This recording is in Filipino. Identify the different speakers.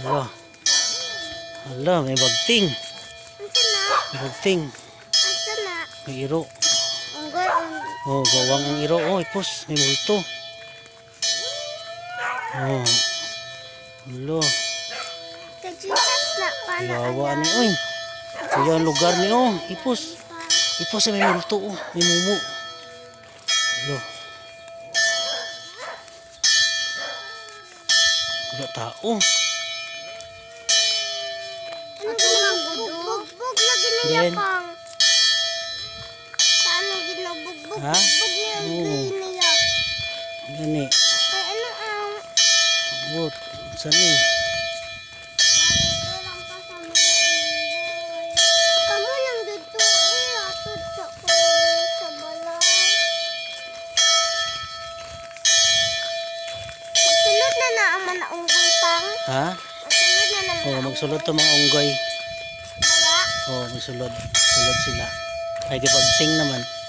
Speaker 1: Hala. Hala, may bagting. Bagting. May iro. Oh, gawang ang iro. Oh, ipos. May multo. Oh. Hala. Yawa ni. Uy. Kaya ang lugar ni. Oh, ipos. Ipos may multo. Oh. May mumu. Hala. Wala tao.
Speaker 2: Ano ginabugbog? Bugbog niya
Speaker 1: Then?
Speaker 2: pang. Paano ginabugbog?
Speaker 1: Ha?
Speaker 2: Bugbog niya
Speaker 1: Oo.
Speaker 2: niya.
Speaker 1: Gani.
Speaker 2: Ano ang...
Speaker 1: What? Saan ni?
Speaker 2: Dito lang pa sa mga unggoy. Kamu lang dito eh. Atod sa ko sa balay. Na na ang mga unggoy pang.
Speaker 1: Ha? Oh, magsulod to mga unggoy. Oh, magsulod. Sulod sila. Ay, di pagting naman.